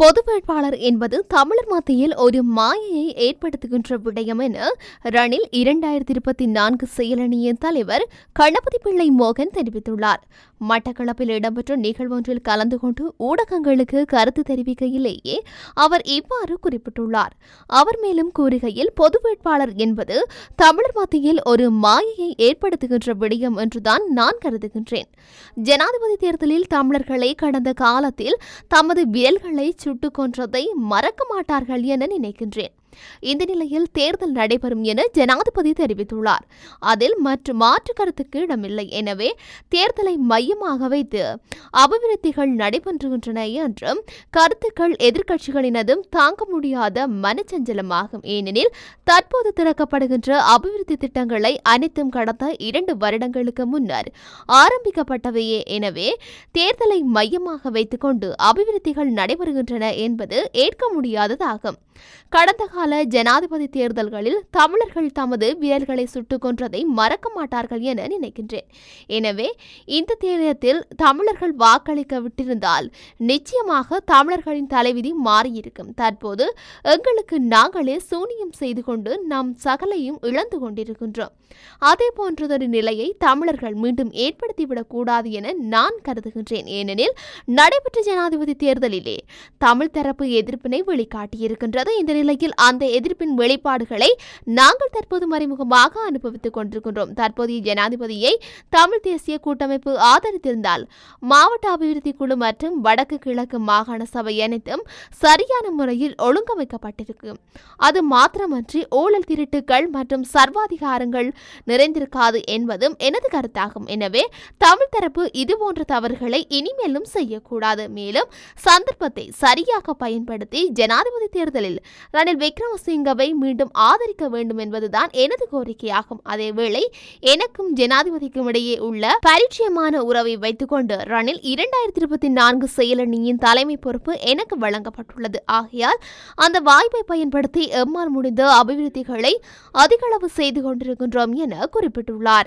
பொது வேட்பாளர் என்பது தமிழர் மத்தியில் ஒரு மாயையை ஏற்படுத்துகின்ற விடயம் என ரணில் இரண்டாயிரத்தி இருபத்தி நான்கு செயலணியின் தலைவர் கணபதி பிள்ளை மோகன் தெரிவித்துள்ளார். மட்டக்களப்பில் இடம்பெற்ற நிகழ்வொன்றில் கலந்து கொண்டு ஊடகங்களுக்கு கருத்து தெரிவிக்கையிலேயே அவர் இவ்வாறு குறிப்பிட்டுள்ளார். அவர் மேலும் கூறுகையில் பொது வேட்பாளர் என்பது தமிழர் மத்தியில் ஒரு மாயையை ஏற்படுத்துகின்ற விடயம் என்றுதான் நான் கருதுகின்றேன். ஜனாதிபதி தேர்தலில் தமிழர்களை கடந்த காலத்தில் தமது விரல்களை சுட்டுக் கொன்றதை மறக்க மாட்டார்கள் என நினைக்கின்றேன். இந்த நிலையில் தேர்தல் நடைபெறும் என ஜனாதிபதி தெரிவித்துள்ளார். அதில் மற்ற மாற்று கருத்துக்கு இடமில்லை. எனவே தேர்தலை மையமாக வைத்து அபிவிருத்திகள் நடைபெறுகின்றன என்றும் கருத்துக்கள் எதிர்க்கட்சிகளினதும் தாங்க முடியாத மனச்சஞ்சலமாகும். ஏனெனில் தற்போது திறக்கப்படுகின்ற அபிவிருத்தி திட்டங்களை அனைத்தும் கடந்த இரண்டு வருடங்களுக்கு முன்னர் ஆரம்பிக்கப்பட்டவையே. எனவே தேர்தலை மையமாக வைத்துக்கொண்டு அபிவிருத்திகள் நடைபெறுகின்றன என்பது ஏற்க முடியாததாகும். கடந்த கால ஜனாதிபதி தேர்தல்களில் தமிழர்கள் தமது வீரர்களை சுட்டுக் கொன்றதை மறக்க மாட்டார்கள் என நினைக்கின்றேன். எனவே இந்த தேர்தலில் தமிழர்கள் வாக்களிக்க விட்டிருந்தால் நிச்சயமாக தமிழர்களின் தலைவிதி மாறியிருக்கும். தற்போது எங்களுக்கு நாங்களே சூனியம் செய்து கொண்டு நாம் சகலையும் இழந்து கொண்டிருக்கின்றோம். அதே போன்றதொரு நிலையை தமிழர்கள் மீண்டும் ஏற்படுத்திவிடக் கூடாது என நான் கருதுகின்றேன். ஏனெனில் நடைபெற்ற ஜனாதிபதி தேர்தலிலே தமிழ் தரப்பு எதிர்ப்பினை வெளிக்காட்டியிருக்கின்றது. இந்த நிலையில் அந்த எதிர்ப்பின் வெளிப்பாடுகளை நாங்கள் தற்போது மறைமுகமாக அனுபவித்துக் கொண்டிருக்கின்றோம். தற்போதைய ஜனாதிபதியை தமிழ் தேசிய கூட்டமைப்பு ஆதரித்திருந்தால் மாவட்ட அபிவிருத்தி குழு மற்றும் வடக்கு கிழக்கு மாகாண சபை அனைத்தும் சரியான முறையில் ஒழுங்கமைக்கப்பட்டிருக்கும் அது மாத்திரமன்றி ஊழல் திருட்டுகள் மற்றும் சர்வாதிகாரங்கள் நிறைந்திருக்காது என்பதும் எனது கருத்தாகும். எனவே தமிழ் தரப்பு இதுபோன்ற தவறுகளை இனிமேலும் செய்யக்கூடாது. மேலும் சந்தர்ப்பத்தை சரியாக பயன்படுத்தி ஜனாதிபதி தேர்தலில் ரணில். விக்ரமசிங்கவை மீண்டும் ஆதரிக்க வேண்டும் என்பதுதான் எனது கோரிக்கையாகும். அதேவேளை எனக்கும் ஜனாதிபதிக்கும் இடையே உள்ள பரிச்சயமான உறவை வைத்துக்கொண்டு ரணில் இரண்டாயிரத்தி இருபத்தி நான்கு செயலணியின் தலைமை பொறுப்பு எனக்கு வழங்கப்பட்டுள்ளது. ஆகையால் அந்த வாய்ப்பை பயன்படுத்தி எம்மால் முடிந்த அபிவிருத்திகளை அதிகளவு செய்து கொண்டிருக்கின்றோம் என குறிப்பிட்டுள்ளார்.